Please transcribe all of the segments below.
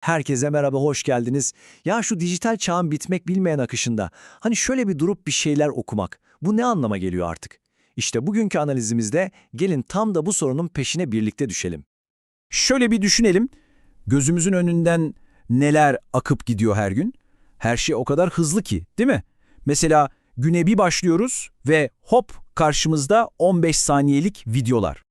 Herkese merhaba, hoş geldiniz. Ya şu dijital çağın bitmek bilmeyen akışında, hani şöyle bir durup bir şeyler okumak, bu ne anlama geliyor artık? İşte bugünkü analizimizde gelin tam da bu sorunun peşine birlikte düşelim. Şöyle bir düşünelim. Gözümüzün önünden neler akıp gidiyor her gün? Her şey o kadar hızlı ki, değil mi? Mesela güne bir başlıyoruz ve hop karşımızda 15 saniyelik videolar.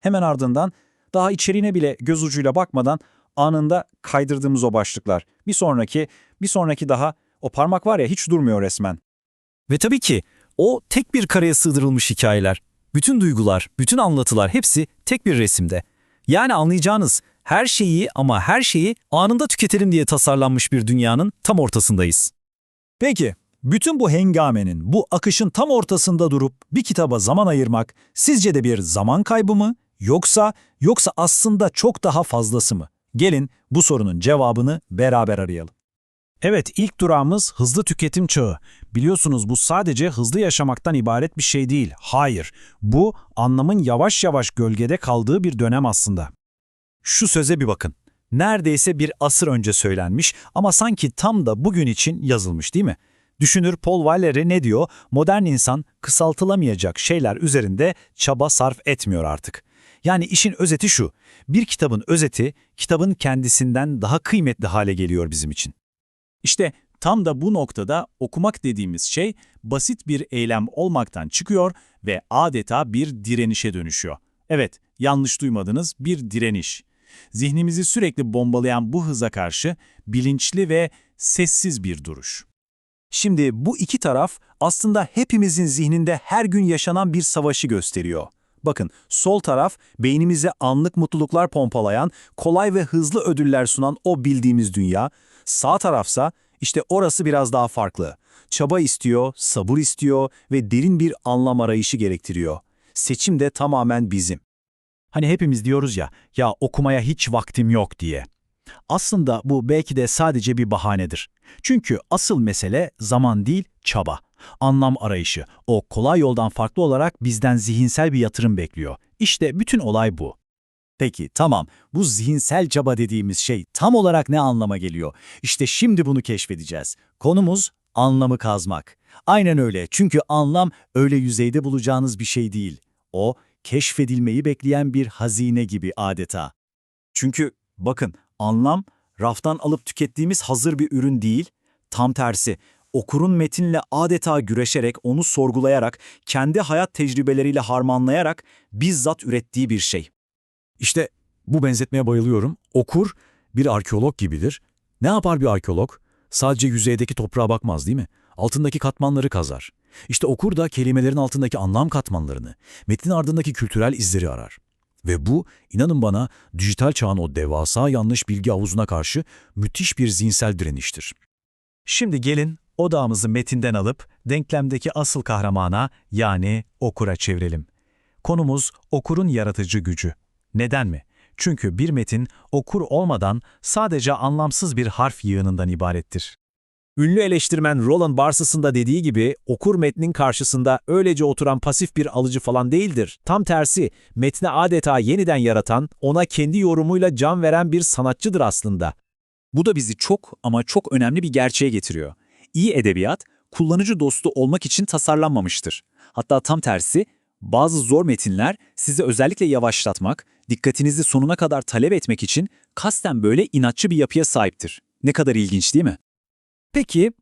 Hemen ardından daha içeriğine bile göz ucuyla bakmadan anında kaydırdığımız o başlıklar. Bir sonraki, bir sonraki daha o parmak var ya hiç durmuyor resmen. Ve tabii ki o tek bir kareye sığdırılmış hikayeler. Bütün duygular, bütün anlatılar hepsi tek bir resimde. Yani anlayacağınız her şeyi ama her şeyi anında tüketelim diye tasarlanmış bir dünyanın tam ortasındayız. Peki, bütün bu hengamenin, bu akışın tam ortasında durup bir kitaba zaman ayırmak sizce de bir zaman kaybı mı? Yoksa, yoksa aslında çok daha fazlası mı? Gelin bu sorunun cevabını beraber arayalım. Evet, ilk durağımız hızlı tüketim çağı. Biliyorsunuz bu sadece hızlı yaşamaktan ibaret bir şey değil. Hayır, bu anlamın yavaş yavaş gölgede kaldığı bir dönem aslında. Şu söze bir bakın. Neredeyse bir asır önce söylenmiş ama sanki tam da bugün için yazılmış değil mi? Düşünür Paul Valery ne diyor? Modern insan kısaltılamayacak şeyler üzerinde çaba sarf etmiyor artık. Yani işin özeti şu, bir kitabın özeti kitabın kendisinden daha kıymetli hale geliyor bizim için. İşte tam da bu noktada okumak dediğimiz şey basit bir eylem olmaktan çıkıyor ve adeta bir direnişe dönüşüyor. Evet, yanlış duymadınız, bir direniş. Zihnimizi sürekli bombalayan bu hıza karşı bilinçli ve sessiz bir duruş. Şimdi bu iki taraf aslında hepimizin zihninde her gün yaşanan bir savaşı gösteriyor. Bakın sol taraf beynimize anlık mutluluklar pompalayan, kolay ve hızlı ödüller sunan o bildiğimiz dünya. Sağ tarafsa işte orası biraz daha farklı. Çaba istiyor, sabır istiyor ve derin bir anlam arayışı gerektiriyor. Seçim de tamamen bizim. Hani hepimiz diyoruz ya, ya okumaya hiç vaktim yok diye. Aslında bu belki de sadece bir bahanedir. Çünkü asıl mesele zaman değil, çaba. Anlam arayışı, o kolay yoldan farklı olarak bizden zihinsel bir yatırım bekliyor. İşte bütün olay bu. Peki tamam, bu zihinsel çaba dediğimiz şey tam olarak ne anlama geliyor? İşte şimdi bunu keşfedeceğiz. Konumuz anlamı kazmak. Aynen öyle çünkü anlam öyle yüzeyde bulacağınız bir şey değil. O, keşfedilmeyi bekleyen bir hazine gibi adeta. Çünkü bakın anlam raftan alıp tükettiğimiz hazır bir ürün değil, tam tersi okurun metinle adeta güreşerek onu sorgulayarak, kendi hayat tecrübeleriyle harmanlayarak bizzat ürettiği bir şey. İşte bu benzetmeye bayılıyorum. Okur bir arkeolog gibidir. Ne yapar bir arkeolog? Sadece yüzeydeki toprağa bakmaz değil mi? Altındaki katmanları kazar. İşte okur da kelimelerin altındaki anlam katmanlarını, metnin ardındaki kültürel izleri arar. Ve bu, inanın bana, dijital çağın o devasa yanlış bilgi havuzuna karşı müthiş bir zihinsel direniştir. Şimdi gelin odağımızı metinden alıp denklemdeki asıl kahramana yani okura çevirelim. Konumuz okurun yaratıcı gücü. Neden mi? Çünkü bir metin okur olmadan sadece anlamsız bir harf yığınından ibarettir. Ünlü eleştirmen Roland Barthes'ın da dediği gibi okur metnin karşısında öylece oturan pasif bir alıcı falan değildir. Tam tersi, metni adeta yeniden yaratan, ona kendi yorumuyla can veren bir sanatçıdır aslında. Bu da bizi çok ama çok önemli bir gerçeğe getiriyor. İyi edebiyat, kullanıcı dostu olmak için tasarlanmamıştır. Hatta tam tersi, bazı zor metinler sizi özellikle yavaşlatmak, dikkatinizi sonuna kadar talep etmek için kasten böyle inatçı bir yapıya sahiptir. Ne kadar ilginç değil mi? Peki,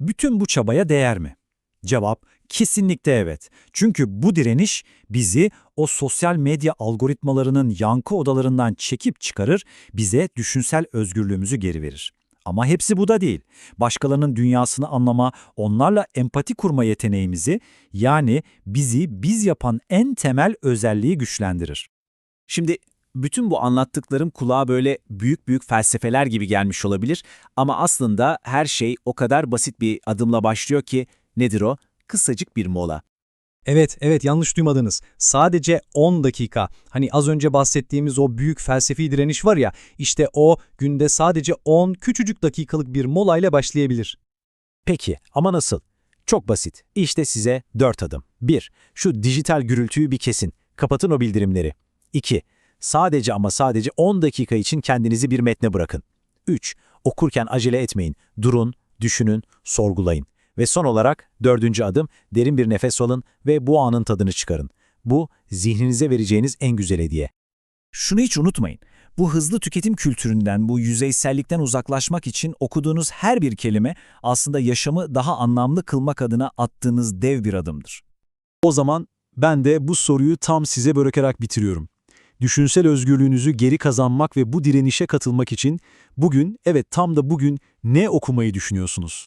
bütün bu çabaya değer mi? Cevap kesinlikle evet. Çünkü bu direniş bizi o sosyal medya algoritmalarının yankı odalarından çekip çıkarır, bize düşünsel özgürlüğümüzü geri verir. Ama hepsi bu da değil. Başkalarının dünyasını anlama, onlarla empati kurma yeteneğimizi, yani bizi biz yapan en temel özelliği güçlendirir. Şimdi bütün bu anlattıklarım kulağa böyle büyük büyük felsefeler gibi gelmiş olabilir ama aslında her şey o kadar basit bir adımla başlıyor ki nedir o? Kısacık bir mola. Evet, evet yanlış duymadınız. Sadece 10 dakika. Hani az önce bahsettiğimiz o büyük felsefi direniş var ya, işte o günde sadece 10 küçücük dakikalık bir molayla başlayabilir. Peki ama nasıl? Çok basit. İşte size 4 adım. 1. Şu dijital gürültüyü bir kesin. Kapatın o bildirimleri. 2. Sadece ama sadece 10 dakika için kendinizi bir metne bırakın. 3. Okurken acele etmeyin. Durun, düşünün, sorgulayın. Ve son olarak dördüncü adım derin bir nefes alın ve bu anın tadını çıkarın. Bu zihninize vereceğiniz en güzel hediye. Şunu hiç unutmayın. Bu hızlı tüketim kültüründen, bu yüzeysellikten uzaklaşmak için okuduğunuz her bir kelime aslında yaşamı daha anlamlı kılmak adına attığınız dev bir adımdır. O zaman ben de bu soruyu tam size bırakarak bitiriyorum. Düşünsel özgürlüğünüzü geri kazanmak ve bu direnişe katılmak için bugün, evet tam da bugün ne okumayı düşünüyorsunuz?